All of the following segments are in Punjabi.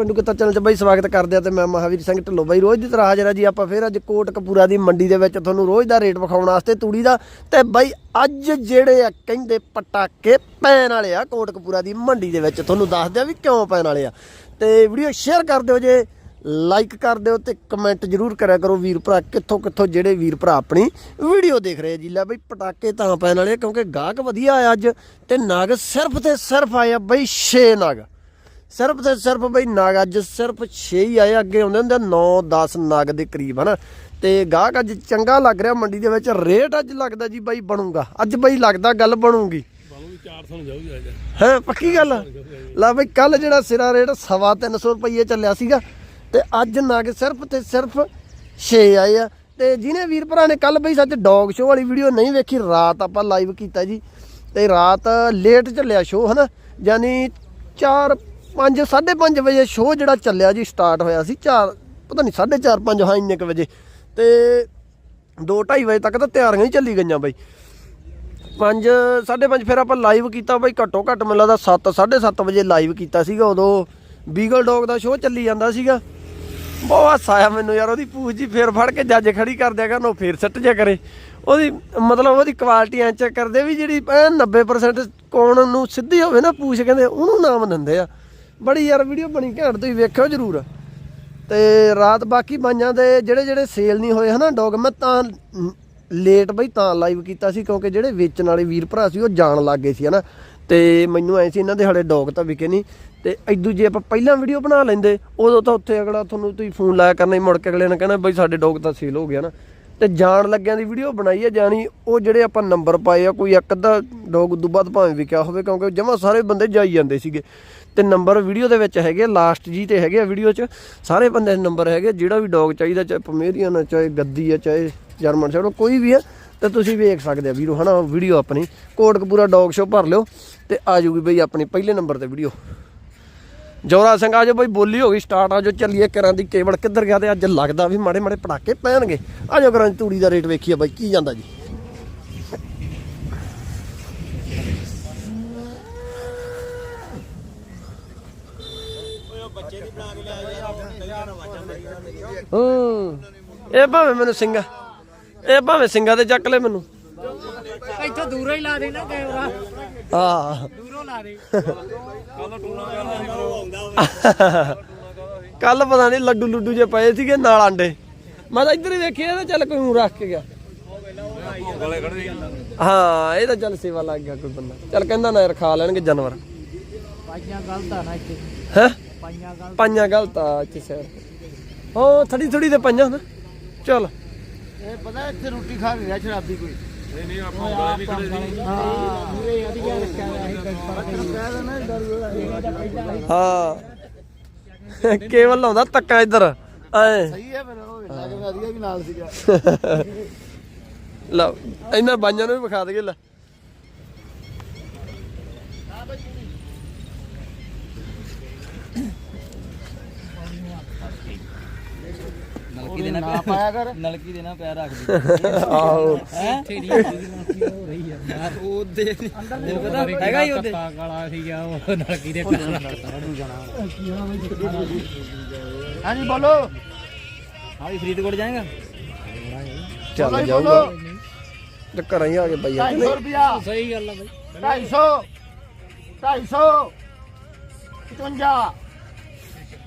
ਪਿੰਡੂ ਕਿੱਤਾ ਚੈਨਲ 'ਚ ਬਾਈ, ਸਵਾਗਤ ਕਰਦੇ ਆ ਤੇ ਮੈਂ ਮਹਾਵੀਰ ਸਿੰਘ ਢਿੱਲੋਂ ਬਾਈ। ਰੋਜ਼ ਦੀ ਤਰ੍ਹਾਂ ਹਾਜ਼ਰ ਆ ਜੀ ਆਪਾਂ ਫੇਰ ਅੱਜ ਕੋਟ ਕਪੂਰਾ ਦੀ ਮੰਡੀ ਦੇ ਵਿੱਚ ਤੁਹਾਨੂੰ ਰੋਜ਼ ਦਾ ਰੇਟ ਵਿਖਾਉਣ ਵਾਸਤੇ ਤੂੜੀ ਦਾ। ਤੇ ਬਾਈ ਅੱਜ ਜਿਹੜੇ ਆ ਕਹਿੰਦੇ ਪਟਾਕੇ ਪੈਣ ਵਾਲੇ ਆ ਕੋਟ ਕਪੂਰਾ ਦੀ ਮੰਡੀ ਦੇ ਵਿੱਚ, ਤੁਹਾਨੂੰ ਦੱਸਦੇ ਆ ਵੀ ਕਿਉਂ ਪੈਣ ਵਾਲੇ ਆ। ਤੇ ਵੀਡੀਓ ਸ਼ੇਅਰ ਕਰ ਦਿਓ ਜੇ, ਲਾਈਕ ਕਰ ਦਿਓ ਤੇ ਕਮੈਂਟ ਜਰੂਰ ਕਰਿਆ ਕਰੋ ਵੀਰ ਭਰਾ, ਕਿੱਥੋਂ ਕਿੱਥੋਂ ਜਿਹੜੇ ਵੀਰ ਭਰਾ ਆਪਣੀ ਵੀਡੀਓ ਦੇਖ ਰਹੇ ਆ ਜੀ। ਲੈ ਬਈ, ਪਟਾਕੇ ਤਾਂ ਪੈਣ ਵਾਲੇ ਆ ਕਿਉਂਕਿ ਗਾਹਕ ਵਧੀਆ ਆਇਆ ਅੱਜ ਤੇ ਨਾਗ ਸਿਰਫ ਤੇ ਸਿਰਫ ਆਇਆ ਬਈ 6 ਨਾਗ। ਸਿਰਫ ਤੇ ਸਿਰਫ ਬਈ ਨਗ ਅੱਜ ਸਿਰਫ 6 ਹੀ ਆਏ ਅੱਗੇ ਹੁੰਦੇ ਹੁੰਦੇ 9 10 ਨਗ ਦੇ ਕਰੀਬ ਹਨਾ? ਤੇ ਗਾਹਕ ਅੱਜ ਚੰਗਾ ਲੱਗ ਰਿਹਾ ਮੰਡੀ ਦੇ ਵਿੱਚ ਰੇਟ ਅੱਜ ਲੱਗਦਾ ਜੀ ਬਾਈ ਬਣੂਗਾ। ਅੱਜ ਬਈ ਲੱਗਦਾ ਗੱਲ ਬਣੂਗੀ। ਬਾਬੂ 400 ਨੂੰ ਜਾਊਗੀ ਅੱਜ। ਹੈ ਪੱਕੀ ਗੱਲ? ਆ? ਲੈ ਬਈ ਕੱਲ ਜਿਹੜਾ ਸਿਰਾ ਰੇਟ ਸਵਾ 300 ਰੁਪਏ ਚੱਲਿਆ ਸੀਗਾ ਤੇ ਅੱਜ ਨਗ ਸਿਰਫ ਤੇ ਸਿਰਫ 6 ਆਏ ਆ। ਤੇ ਜਿਹਨੇ ਵੀਰ ਭਰਾ ਨੇ ਕੱਲ ਬਈ ਸੱਚ ਡੌਗ ਸ਼ੋਅ ਵਾਲੀ ਵੀਡੀਓ ਨਹੀਂ ਵੇਖੀ ਰਾਤ ਆਪਾਂ ਲਾਈਵ ਕੀਤਾ ਜੀ। ਤੇ ਰਾਤ ਲੇਟ ਚੱਲਿਆ ਸ਼ੋਅ ਹਨਾ? ਯਾਨੀ 4 5 5:30 ਵਜੇ ਸ਼ੋਅ ਜਿਹੜਾ ਚੱਲਿਆ ਜੀ ਸਟਾਰਟ ਹੋਇਆ ਸੀ 4 ਪਤਾ ਨਹੀਂ 4:30 5 ਹਾਂ, ਇੰਨੇ ਕੁ ਵਜੇ। ਤੇ 2:30 ਵਜੇ ਤੱਕ ਤਾਂ ਤਿਆਰੀਆਂ ਹੀ ਚੱਲੀ ਗਈਆਂ ਬਈ। 5 5:30 ਫਿਰ ਆਪਾਂ ਲਾਈਵ ਕੀਤਾ ਬਈ, ਘੱਟੋ ਘੱਟ ਮੈਨੂੰ ਲੱਗਦਾ 7 7:30 ਵਜੇ ਲਾਈਵ ਕੀਤਾ ਸੀਗਾ ਉਦੋਂ। ਬੀਗਲ ਡੌਗ ਦਾ ਸ਼ੋਅ ਚੱਲੀ ਜਾਂਦਾ ਸੀਗਾ। ਬਹੁਤ ਸਾਇਆ ਮੈਨੂੰ ਯਾਰ, ਉਹਦੀ ਪੂਛ ਜੀ ਫੇਰ ਫੜ ਕੇ ਜੱਜ ਖੜੀ ਕਰ ਦਿਆ ਕਰਨ, ਉਹ ਫੇਰ ਸੱਟ ਜਾ ਕਰੇ। ਉਹਦੀ ਮਤਲਬ ਉਹਦੀ ਕੁਆਲਿਟੀ ਐਂ ਚੈੱਕ ਕਰਦੇ ਵੀ ਜਿਹੜੀ ਐਨ 90% ਕੋਣ ਨੂੰ ਸਿੱਧੀ ਹੋਵੇ ਨਾ, ਪੂਛ ਕਹਿੰਦੇ, ਉਹਨੂੰ ਨਾਮ ਦਿੰਦੇ ਆ। ਬੜੀ ਯਾਰ ਵੀਡੀਓ ਬਣੀ ਘੈਂਟ, ਤੁਸੀਂ ਵੇਖਿਓ ਜਰੂਰ। ਤੇ ਰਾਤ ਬਾਕੀ ਬਾਈਆਂ ਦੇ ਜਿਹੜੇ ਜਿਹੜੇ ਸੇਲ ਨਹੀਂ ਹੋਏ ਹਨਾ ਡੌਗ ਮੈਂ ਤਾਂ ਲੇਟ ਬਈ ਤਾਂ ਲਾਈਵ ਕੀਤਾ ਸੀ, ਕਿਉਂਕਿ ਜਿਹੜੇ ਵੇਚਣ ਵਾਲੇ ਵੀਰ ਭਰਾ ਸੀ, ਉਹ ਜਾਣ ਲੱਗ ਗਏ ਸੀ ਹਨਾ। ਤੇ ਮੈਨੂੰ ਐ ਸੀ, ਇਹਨਾਂ ਦੇ ਹਲੇ ਡੌਗ ਤਾਂ ਵਿਕੇ ਨਹੀਂ। ਤੇ ਐਦੂ ਜੇ ਆਪਾਂ ਪਹਿਲਾਂ ਵੀਡੀਓ ਬਣਾ ਲੈਂਦੇ, ਉਦੋਂ ਤਾਂ ਉੱਥੇ ਅਗਲਾ ਤੁਹਾਨੂੰ ਤੁਸੀਂ ਫੋਨ ਲਾਇਆ ਕਰਨਾ ਹੀ ਮੁੜ ਕੇ ਅਗਲੇ ਨੇ ਕਹਿਣਾ ਬਈ ਸਾਡੇ ਡੌਗ ਤਾਂ ਸੇਲ ਹੋ ਗਿਆ ਨਾ। ਤੇ ਜਾਣ ਲੱਗਿਆਂ ਦੀ ਵੀਡੀਓ ਬਣਾਈ ਹੈ ਜਾਣੀ ਉਹ ਜਿਹੜੇ ਆਪਾਂ ਨੰਬਰ ਪਾਏ ਆ, ਕੋਈ ਇੱਕ ਅੱਧਾ ਡੌਗ ਉਦੋਂ ਬਾਅਦ ਭਾਵੇਂ ਵਿਕਿਆ ਹੋਵੇ, ਕਿਉਂਕਿ ਜਮਾ ਸਾਰੇ ਬੰਦੇ ਜਾਈ ਜਾਂਦੇ ਸੀਗੇ। ਤੇ ਨੰਬਰ ਵੀਡੀਓ ਦੇ ਵਿੱਚ ਹੈਗੇ ਲਾਸਟ ਜੀ ਤੇ ਹੈਗੇ ਆ ਵੀਡੀਓ 'ਚ। ਸਾਰੇ ਬੰਦੇ ਦੇ ਨੰਬਰ ਹੈਗੇ ਜਿਹੜਾ ਵੀ ਡੌਗ ਚਾਹੀਦਾ, ਚਾਹੇ ਪਮੇਰੀਅਨ ਆ, ਚਾਹੇ ਗੱਦੀ ਆ, ਚਾਹੇ ਜਰਮਨ ਸ਼ੈਡੋ ਕੋਈ ਵੀ ਆ, ਤੇ ਤੁਸੀਂ ਵੇਖ ਸਕਦੇ ਆ ਵੀਰੋ, ਹਨਾ ਵੀਡੀਓ ਆਪਣੀ। ਕੋਟਕਪੂਰਾ ਡੌਗ ਸ਼ੋ ਭਰ ਲਿਓ ਤੇ ਆ ਜੂਗੀ ਬਈ ਆਪਣੀ ਪਹਿਲੇ ਨੰਬਰ ਤੇ ਵੀਡੀਓ। ਜੋਰਾ ਸਿੰਘ ਆਜੋ ਬਈ, ਬੋਲੀ ਹੋ ਗਈ ਸਟਾਰਟ ਆਜੋ ਚੱਲੀਏ ਕਰਾਂ ਦੀ ਕੇਵਲ ਕਿੱਧਰ ਗਿਆ ਤੇ ਅੱਜ ਲੱਗਦਾ ਵੀ ਮਾੜੇ ਮਾੜੇ ਪਟਾਕੇ ਪੈਣਗੇ। ਆਜੋ ਕਰਾਂ ਦੀ ਤੂੜੀ ਦਾ ਰੇਟ ਵੇਖੀਏ ਬਾਈ, ਕੀ ਜਾਂਦਾ ਜੀ। ਹੂੰ। ਇਹ ਭਾਵੇਂ ਮੈਨੂੰ ਸਿੰਘਾ ਇਹ ਭਾਵੇਂ ਸਿੰਘਾ ਤੇ ਚੱਕ ਲੈ ਮੈਨੂੰ। ਇੱਥੋਂ ਦੂਰੋਂ ਹੀ ਲਾ ਦੇ ਨਾ ਕੈਮਰਾ। ਹਾਂ। ਦੂਰੋਂ ਲਾ ਦੇ। ਕੱਲ ਪਤਾ ਨਹੀਂ ਲੱਡੂ ਲੁੱਡੂ ਜੇ ਪਏ ਸੀਗੇ ਨਾਲ ਆਂਡੇ। ਮੈਂ ਤਾਂ ਇੱਧਰ ਹੀ ਵੇਖਿਆ ਤਾਂ ਚੱਲ ਕੋਈ ਊਂ ਰੱਖ ਕੇ ਗਿਆ। ਹਾਂ ਇਹ ਤਾਂ ਚੱਲ ਸੇਵਾ ਲੱਗ ਗਿਆ ਕੋਈ ਬੰਦਾ। ਚੱਲ ਕਹਿੰਦਾ ਨਾ ਯਾਰ ਖਾ ਲੈਣਗੇ ਜਾਨਵਰ। ਪਾਈਆਂ ਗਲਤ ਆ ਨਾ ਇੱਥੇ। ਹੈ? ਪੰਜਾਂ ਗਲਤ। ਆ ਇੱਥੇ ਸ਼ਹਿਰ ਉਹ ਥੜੀ ਥੜੀ ਤੇ ਪੰਜਾਂ ਨਾ। ਚੱਲ। ਇਹ ਪਤਾ ਇੱਥੇ ਰੋਟੀ ਖਾ ਕੇ ਗਿਆ ਸ਼ਰਾਬੀ ਕੋਈ। ਨਹੀਂ ਨਹੀਂ ਆਪਾਂ ਹਾਂ ਮੂਰੇ ਵਧੀਆ ਰੱਖਿਆ ਹੋਇਆ ਸੀ ਕਸਟਮਰ ਕਹਿ ਦੇਣਾ ਡਰ ਹਾਂ। ਕੇਵਲ ਲਾਉਂਦਾ ਤੱਕਾ ਇੱਧਰ। ਐ। ਸਹੀ ਹੈ ਫਿਰ ਉਹ ਲੱਗ ਵਧੀਆ ਵੀ ਨਾਲ ਸੀਗਾ। ਲਓ ਇਹਨਾਂ ਬਾਈਆਂ ਨੂੰ ਵੀ ਵਿਖਾ ਦੇਗੇ ਲੈ। ਨਲਕੀ ਦੇ ਨਾ ਪਾਇਆ ਕਰ। ਨਲਕੀ ਦੇ ਨਾ ਪੈਰ ਰੱਖ ਦੇ। ਆਹੋ। ਤੇਰੀ ਹੋ? ਰਹੀ ਹੈ। ਉਹਦੇ ਪਤਾ ਹੈਗਾ ਹੀ ਉਹਦੇ? ਕਾਲਾ ਸੀਗਾ ਉਹ ਨਲਕੀ ਦੇ ਪੈਰ ਹਾਂਜੀ ਬੋਲੋ। ਹਾਂ ਵੀ ਫਰੀਦਕੋਟ ਜਾਏਗਾ? ਚੱਲ ਜਾਊਗਾ। ਤੇ ਘਰਾਂ ਹੀ ਆ ਕੇ ਬਾਈ 250 ਰੁਪਿਆ ਸਹੀ ਗੱਲ ਆ ਬਾਈ। 250 250 55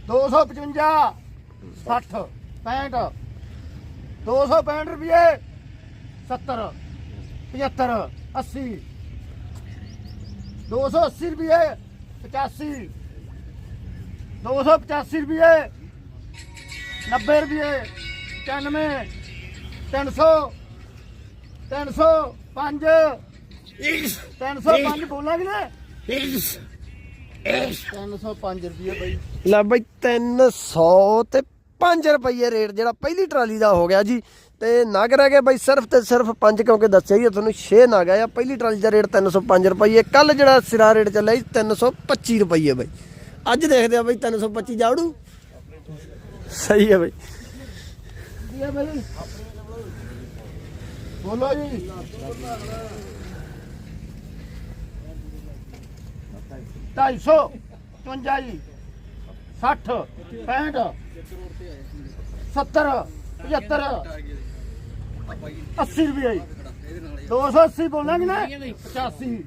255 60 65 265 ਰੁਪਏ 70 75 80 280 ਰੁਪਏ 85 285 ਰੁਪਏ 90 ਰੁਪਏ 95 300 305 305 ਬੋਲਾਂਗੇ ਨਾ 305 ਰੁਪਏ ਬਈ। ਲੈ ਬਾਈ 300 ਤੇ 5 ਰੁਪਏ ਰੇਟ ਜਿਹੜਾ ਪਹਿਲੀ ਟਰਾਲੀ ਦਾ ਹੋ ਗਿਆ ਜੀ। ਤੇ ਨਗ ਰਹਿ ਗਏ ਬਾਈ ਸਿਰਫ ਤੇ ਸਿਰਫ 5 ਕਿਉਂਕਿ ਦੱਸਿਆ ਹੀ ਤੁਹਾਨੂੰ 6 ਨਗ ਆ। ਪਹਿਲੀ ਟਰਾਲੀ ਦਾ ਰੇਟ 305 ਰੁਪਏ ਕੱਲ ਜਿਹੜਾ ਸਿਰਾ ਰੇਟ ਚੱਲਿਆ ਸੀ 325 ਰੁਪਏ ਬਾਈ। ਅੱਜ ਦੇਖਦੇ ਆ ਬਾਈ 325 ਜਾੜੂ ਸਹੀ ਹੈ ਬਾਈ। ਬੋਲੋ ਜੀ। ਢਾਈ ਸੌ 55 ਜੀ। 60 65 70 75 80 ਰੁਪਏ 280 ਬੋਲਾਂਗੇ ਨਾ? 85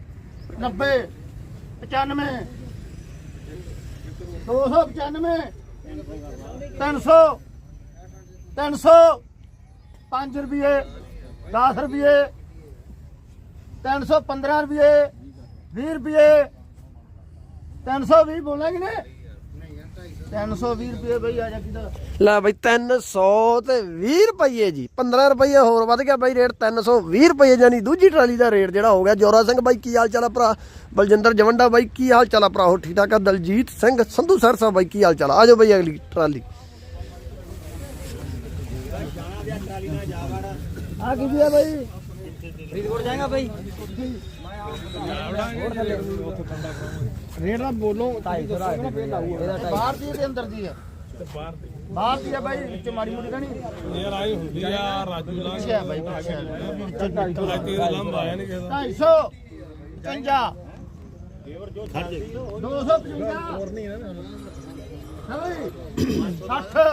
90 95 295 300 300 5 ਰੁਪਏ 10 ਰੁਪਏ 315 ਰੁਪਏ 20 ਰੁਪਏ 320 ਬੋਲਾਂਗੇ ਨਾ? 320 ਰੁਪਏ ਬਈ ਆ ਜਾ ਕਿਧਰ ਲੈ ਬਈ 300 ਤੇ 20 ਰੁਪਏ ਜੀ। 15 ਰੁਪਏ ਹੋਰ ਵੱਧ ਗਿਆ ਬਾਈ ਰੇਟ 320 ਰੁਪਏ ਜਾਨੀ ਦੂਜੀ ਟਰਾਲੀ ਦਾ ਰੇਟ ਜਿਹੜਾ ਹੋ ਗਿਆ। ਜੋਰਾ ਸਿੰਘ ਬਾਈ ਕੀ ਹਾਲ ਚਾਲ ਆ ਭਰਾ? ਬਲਜਿੰਦਰ ਜਵੰਡਾ ਬਾਈ ਕੀ ਹਾਲ ਚਾਲ ਆ ਭਰਾ? ਹੋ ਠੀਕ ਠਾਕ ਆ? ਦਲਜੀਤ ਸਿੰਘ ਸੰਧੂ ਸਰ ਸਾਹਿਬ ਬਾਈ ਕੀ ਹਾਲ ਚਾਲ ਆ? ਆਜੋ ਬਾਈ ਅਗਲੀ ਟਰਾਲੀ। ਆ ਕੀ ਵੀ ਆ ਬਈ? ਫਰੀਦਕੋਟ ਜਾਏਗਾ ਭਾਈ ਰੇਟ ਦਾ ਬੋਲੋ 250 ਦਾ ਬਾਹਰ ਦੀ ਤੇ ਅੰਦਰ ਦੀ ਹੈ ਬਾਹਰ ਦੀ ਹੈ ਬਾਈ ਵਿੱਚ ਮਾੜੀ ਮੋਟੀ ਤਾਂ ਨਹੀਂ ਯਾਰ ਆਈ ਹੁੰਦੀ ਆ ਰਾਜੂ ਲਾਂ ਅੱਛਾ ਬਾਈ ਅੱਛਾ ਤੇਰਾ ਲੰਬ ਆਇਆ ਨਹੀਂ ਕਿਸੇ 250 50 250 ਹੋਰ ਨਹੀਂ ਨਾ। 60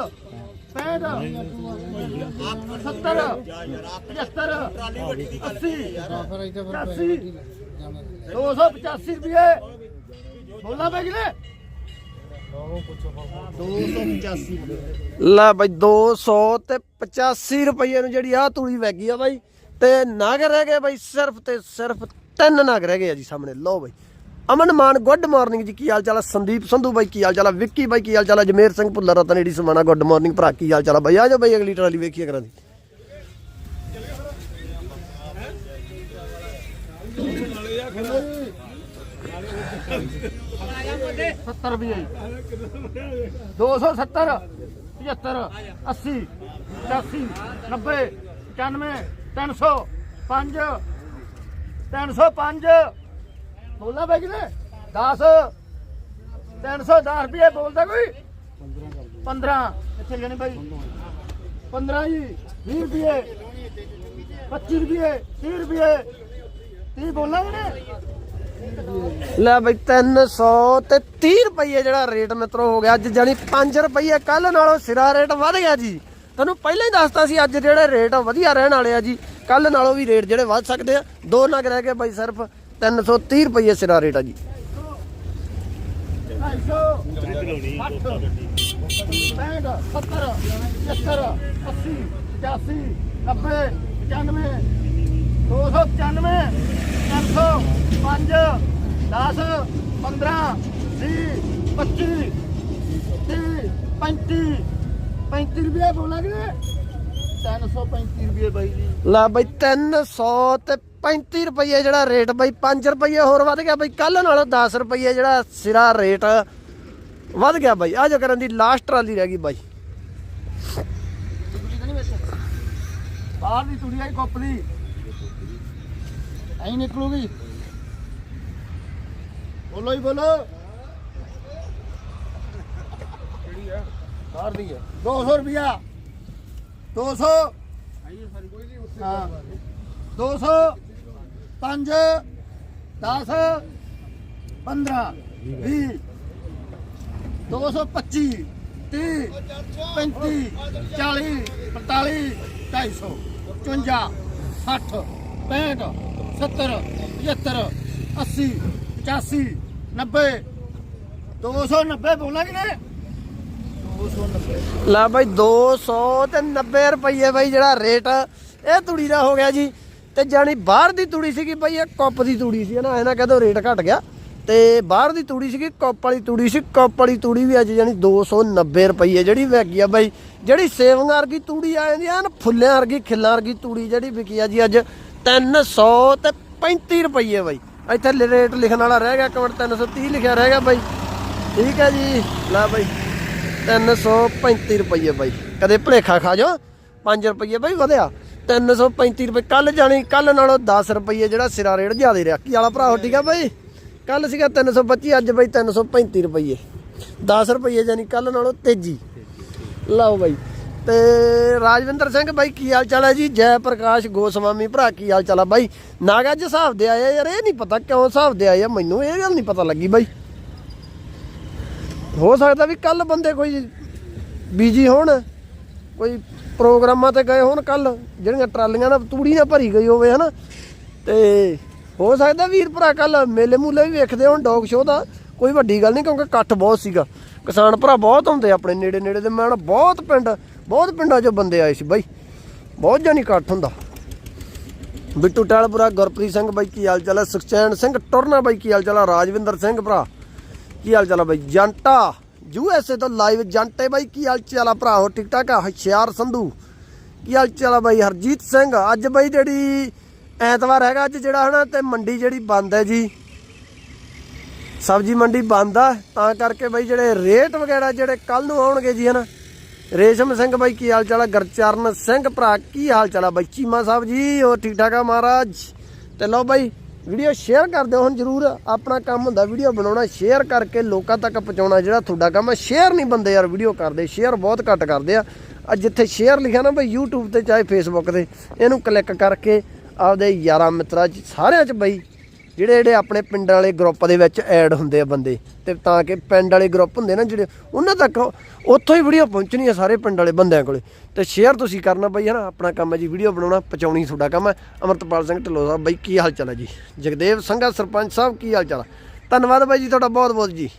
285 ਰੁਪਏ। ਬੋਲਾ ਬੈ ਕਿਨੇ 285 ਲੈ ਬਾਈ 200 ਤੇ 85 ਰੁਪਏ ਨੂੰ ਜਿਹੜੀ ਆ ਤੂੜੀ ਵੈਗੀ ਆ ਬਾਈ। ਤੇ ਨਗ ਰਹਿ ਗਏ ਬਾਈ, ਸਿਰਫ ਤੇ ਸਿਰਫ ਤਿੰਨ ਨਗ ਰਹਿ ਗਏ ਆ ਜੀ ਸਾਹਮਣੇ। ਲਓ ਬਾਈ ਅਮਨ ਮਾਨ ਗੁੱਡ ਮਾਰਨਿੰਗ ਜੀ, ਕੀ ਹਾਲ ਚਾਲ ਆ? ਸੰਦੀਪ ਸੰਧੂ ਬਾਈ, ਕੀ ਹਾਲ ਚਾਲ ਆ? ਵਿੱਕੀ ਬਾਈ, ਕੀ ਹਾਲ ਚਾਲ ਆ? ਜਮੇਰ ਸਿੰਘ ਭੁੱਲਰ ਰਤਨੇੜੀ ਸਮਾਣਾ ਗੁੱਡ ਮਾਰਨਿੰਗ ਭਰਾ, ਕੀ ਹਾਲ ਚਾਲ ਆ? ਬਾਈ, ਆ ਜਾਓ ਬਾਈ, ਅਗਲੀ ਟਰਾਲੀ ਵੇਖੀਏ ਕਰਾਂ ਦੀ। ਸੱਤਰ ਰੁਪਏ 270 75 80 85 90 95 300 5 305 ਬੋਲਣਾ ਬਈ ਕਿਨੇ 10 310 ਰੁਪਏ ਬੋਲਦਾ ਕੋਈ? 15 ਇੱਥੇ ਲੈਣੇ ਭਾਈ 15 ਜੀ। 20 ਰੁਪਏ। 25 ਰੁਪਏ। 30 ਰੁਪਏ। 30 ਬੋਲਣਾ ਕਿਨੇ ਲੈ ਬਈ 300 ਤੇ 30 ਰੁਪਏ ਜਿਹੜਾ ਰੇਟ ਮਿੱਤਰੋ ਹੋ ਗਿਆ ਅੱਜ ਜਾਨੀ 5 ਰੁਪਏ ਕੱਲ ਨਾਲੋਂ ਸਿਰਾ ਰੇਟ ਵੱਧ ਗਿਆ ਜੀ। ਤੁਹਾਨੂੰ ਪਹਿਲਾਂ ਹੀ ਦੱਸਤਾ ਸੀ ਅੱਜ ਜਿਹੜੇ ਰੇਟ ਵਧੀਆ ਰਹਿਣ ਵਾਲੇ ਆ ਜੀ ਕੱਲ ਨਾਲੋਂ ਵੀ ਰੇਟ ਜਿਹੜੇ ਵੱਧ ਸਕਦੇ ਆ। ਦੋ ਨਗ ਰਹਿ ਗਏ ਬਾਈ ਸਿਰਫ। 330 ਰੁਪਏ ਸਿਰਾ ਰੇਟ ਆ ਜੀ 35 ਰੁਪਏ ਬੋਲਾਂਗੇ 335 ਰੁਪਏ ਬਾਈ ਜੀ ਲੈ ਬਈ 300 ਤੇ 35 ਰੁਪਏ ਜਿਹੜਾ ਰੇਟ ਬਈ 5 ਰੁਪਏ ਹੋਰ ਵੱਧ ਗਿਆ ਬਈ ਕੱਲ ਨਾਲੋਂ 10 ਰੁਪਏ ਜਿਹੜਾ ਸਿਰਾ ਰੇਟ ਵੱਧ ਗਿਆ ਬਈ। ਆ ਜੋ ਕਰਨ ਦੀ ਲਾਸਟ ਟਰਾਲੀ ਰਹਿ ਗਈ ਬਾਈ। ਨਹੀਂ ਬਾਹਰ ਦੀ ਤੁੜੀ ਆਈ ਕੱਪ ਦੀ ਐਂ ਨਿਕਲੂਗੀ। ਬੋਲੋ ਹੀ ਬੋਲੋ। ਕਿਹੜੀ ਆ? ਬਾਹਰ ਦੀ ਹੈ 200 ਰੁਪਿਆ 200 ਹਾਂ। 200 5 10 15 20 225 30 35 40 45 250 54 60 65 70 75 80 85 90 290 ਬੋਲਾਂਗੇ ਨੇ 290 ਲੈ ਬਾਈ 200 ਤੇ 90 ਰੁਪਏ ਬਾਈ ਜਿਹੜਾ ਰੇਟ, ਇਹ ਤੂੜੀ ਦਾ ਹੋ ਗਿਆ ਜੀ। ਤੇ ਜਾਨੀ ਬਾਹਰ ਦੀ ਤੂੜੀ ਸੀਗੀ ਬਾਈ, ਇਹ ਕੱਪ ਦੀ ਤੂੜੀ ਸੀ ਨਾ ਇਹਨਾਂ ਕਹਦੋ ਰੇਟ ਘਟ ਗਿਆ। ਤੇ ਬਾਹਰ ਦੀ ਤੂੜੀ ਸੀਗੀ, ਕੱਪ ਵਾਲੀ ਤੂੜੀ ਸੀ, ਕੱਪ ਵਾਲੀ ਤੂੜੀ ਵੀ ਅੱਜ ਜਾਨੀ 290 ਰੁਪਏ ਜਿਹੜੀ ਵਿਕੀ ਆ ਬਾਈ। ਜਿਹੜੀ ਸੇਵਿੰਗ ਵਰਗੀ ਤੂੜੀ ਆ ਜਾਂਦੀ ਆ ਨਾ ਫੁੱਲਿਆਂ ਵਰਗੀ, ਖਿੱਲਾਂ ਵਰਗੀ ਤੂੜੀ ਜਿਹੜੀ ਵਿਕੀ ਆ ਜੀ ਅੱਜ 300 ਤੇ 35 ਰੁਪਏ ਬਾਈ। ਇੱਥੇ ਰੇਟ ਲਿਖਣ ਵਾਲਾ ਰਹਿ ਗਿਆ ਕਮੈਂਟ 330 ਲਿਖਿਆ ਰਹਿ ਗਿਆ ਬਾਈ। ਠੀਕ ਹੈ ਜੀ, ਲੈ ਬਾਈ 335 ਰੁਪਏ ਬਾਈ। ਕਦੇ ਭਲੇਖਾ ਖਾ ਜਾਓ 5 ਰੁਪਏ ਬਾਈ ਵਧਿਆ। 335 ਰੁਪਏ। ਕੱਲ ਜਾਣੀ ਕੱਲ ਨਾਲੋਂ 10 ਰੁਪਏ ਜਿਹੜਾ ਸਿਰਾ ਰੇਟ ਜ਼ਿਆਦਾ ਰਿਹਾ। ਕੀ ਵਾਲਾ ਭਰਾ ਹੋ ਠੀਕ ਆ ਬਾਈ? ਕੱਲ ਸੀਗਾ 325 ਅੱਜ ਬਾਈ 335 ਰੁਪਏ 10 ਰੁਪਏ ਜਾਨੀ ਕੱਲ ਨਾਲੋਂ ਤੇਜੀ। ਲਓ ਬਾਈ। ਤੇ ਰਾਜਵਿੰਦਰ ਸਿੰਘ ਬਾਈ, ਕੀ ਹਾਲ ਚਾਲ ਹੈ ਜੀ? ਜੈ ਪ੍ਰਕਾਸ਼ ਗੋਸਵਾਮੀ ਭਰਾ, ਕੀ ਹਾਲ ਚਾਲ ਹੈ ਬਾਈ? ਨਾਗ ਅੱਜ ਹਿਸਾਬ ਦੇ ਆਇਆ ਯਾਰ, ਇਹ ਨਹੀਂ ਪਤਾ ਕਿਉਂ ਹਿਸਾਬ ਦੇ ਆਏ ਆ, ਮੈਨੂੰ ਇਹ ਗੱਲ ਨਹੀਂ ਪਤਾ ਲੱਗੀ ਬਾਈ। ਹੋ ਸਕਦਾ ਵੀ ਕੱਲ ਬੰਦੇ ਕੋਈ ਬੀਜੀ ਹੋਣ, ਕੋਈ ਪ੍ਰੋਗਰਾਮਾਂ ਤੇ ਗਏ ਹੋਣ ਕੱਲ ਜਿਹੜੀਆਂ ਟਰਾਲੀਆਂ ਨਾਲ ਤੂੜੀ ਨਾਲ ਭਰੀ ਗਈ ਹੋਵੇ, ਹਨਾ? ਤੇ ਹੋ ਸਕਦਾ ਵੀਰ ਭਰਾ ਕੱਲ ਮੇਲੇ ਮੂਲੇ ਵੀ ਵੇਖਦੇ ਹੋਣ, ਡੌਗ ਸ਼ੋਅ ਦਾ। ਕੋਈ ਵੱਡੀ ਗੱਲ ਨਹੀਂ, ਕਿਉਂਕਿ ਇਕੱਠ ਬਹੁਤ ਸੀਗਾ। ਕਿਸਾਨ ਭਰਾ ਬਹੁਤ ਹੁੰਦੇ ਆਪਣੇ ਨੇੜੇ ਨੇੜੇ ਦੇ, ਮੈਂ ਬਹੁਤ ਪਿੰਡ, ਬਹੁਤ ਪਿੰਡਾਂ 'ਚੋਂ ਬੰਦੇ ਆਏ ਸੀ ਬਾਈ। ਬਹੁਤ ਜਾਨੀ ਇਕੱਠ ਹੁੰਦਾ। ਬਿੱਟੂ ਟਾਲਪੁਰਾ, ਗੁਰਪ੍ਰੀਤ ਸਿੰਘ ਬਾਈ, ਕੀ ਹਾਲ ਚਾਲ ਹੈ? ਸੁਖਚੈਨ ਸਿੰਘ ਟੁਰਨਾ ਬਾਈ, ਕੀ ਹਾਲ ਚਾਲ ਹੈ? ਰਾਜਵਿੰਦਰ ਸਿੰਘ ਭਰਾ, ਕੀ ਹਾਲ ਚਾਲ ਹੈ ਬਾਈ? ਜੰਟਾ। ਯੂ ਐਸ ਏ ਤੋਂ ਲਾਈਵ ਜੰਟੇ ਬਾਈ, ਕੀ ਹਾਲ ਚਾਲ ਆ ਭਰਾ? ਹੋ ਟਿਕ ਟਾਕ ਆ? ਹੁਸ਼ਿਆਰ ਸੰਧੂ। ਕੀ ਹਾਲ ਚਾਲ ਆ ਬਾਈ? ਹਰਜੀਤ ਸਿੰਘ, ਅੱਜ ਬਾਈ ਜਿਹੜੀ ਐਤਵਾਰ ਹੈਗਾ, ਅੱਜ ਜਿਹੜਾ ਹਨਾ ਤੇ ਮੰਡੀ ਜਿਹੜੀ ਬੰਦ ਹੈ ਜੀ। ਸਬਜ਼ੀ ਮੰਡੀ ਬੰਦ ਆ, ਤਾਂ ਕਰਕੇ ਬਾਈ ਜਿਹੜੇ ਰੇਟ ਵਗੈਰਾ ਜਿਹੜੇ ਕੱਲ ਨੂੰ ਆਉਣਗੇ ਜੀ ਹਨਾ। ਰੇਸ਼ਮ ਸਿੰਘ ਬਾਈ, ਕੀ ਹਾਲ ਚਾਲ ਆ? ਗਰਚਰਨ ਸਿੰਘ ਭਰਾ, ਕੀ ਹਾਲ ਚਾਲ ਆ ਬਾਈ? ਚੀਮਾ ਸਾਹਿਬ ਜੀ, ਹੋਰ ਠੀਕ ਠਾਕ ਆ ਮਹਾਰਾਜ? ਤੇ ਲਓ ਬਾਈ ਵੀਡੀਓ ਸ਼ੇਅਰ ਕਰ ਦਿਓ ਹੁਣ ਜਰੂਰ। ਆਪਣਾ ਕੰਮ ਹੁੰਦਾ, ਵੀਡੀਓ ਬਣਾਉਣਾ, ਸ਼ੇਅਰ ਕਰਕੇ ਲੋਕਾਂ ਤੱਕ ਪਹੁੰਚਾਉਣਾ ਜਿਹੜਾ ਤੁਹਾਡਾ ਕੰਮ ਹੈ। ਸ਼ੇਅਰ ਨਹੀਂ ਬੰਦੇ ਯਾਰ ਵੀਡੀਓ ਕਰਦੇ, ਸ਼ੇਅਰ ਬਹੁਤ ਘੱਟ ਕਰਦੇ ਆ। ਆ ਜਿੱਥੇ ਸ਼ੇਅਰ ਲਿਖਿਆ ਨਾ ਬਈ YouTube ਤੇ ਚਾਹੇ Facebook ਤੇ, ਇਹਨੂੰ ਕਲਿੱਕ ਕਰਕੇ ਆਪਦੇ ਯਾਰਾਂ ਮਿੱਤਰਾਂ ਚ ਸਾਰਿਆਂ ਚ ਬਈ ਜਿਹੜੇ ਜਿਹੜੇ ਆਪਣੇ ਪਿੰਡ ਵਾਲੇ ਗਰੁੱਪ ਦੇ ਵਿੱਚ ਐਡ ਹੁੰਦੇ ਆ ਬੰਦੇ, ਤੇ ਤਾਂ ਕਿ ਪਿੰਡ ਵਾਲੇ ਗਰੁੱਪ ਹੁੰਦੇ ਨਾ ਜਿਹੜੇ, ਉਹਨਾਂ ਤੱਕ ਉੱਥੋਂ ਹੀ ਵੀਡੀਓ ਪਹੁੰਚਣੀ ਆ ਸਾਰੇ ਪਿੰਡ ਵਾਲੇ ਬੰਦਿਆਂ ਕੋਲੇ। ਤੇ ਸ਼ੇਅਰ ਤੁਸੀਂ ਕਰਨਾ ਬਈ ਹਨਾ, ਆਪਣਾ ਕੰਮ ਹੈ ਜੀ ਵੀਡੀਓ ਬਣਾਉਣਾ, ਪਹੁੰਚਾਉਣੀ ਤੁਹਾਡਾ ਕੰਮ ਹੈ। ਅਮਰਤਪਾਲ ਸਿੰਘ ਢਿੱਲੋਂ ਸਾਹਿਬ ਬਈ, ਕੀ ਹਾਲ ਚਾਲ ਹੈ ਜੀ? ਜਗਦੇਵ ਸੰਘਾ ਸਰਪੰਚ ਸਾਹਿਬ, ਕੀ ਹਾਲ ਚਾਲ? ਧੰਨਵਾਦ ਬਾਈ ਜੀ ਤੁਹਾਡਾ ਬਹੁਤ ਬਹੁਤ ਜੀ।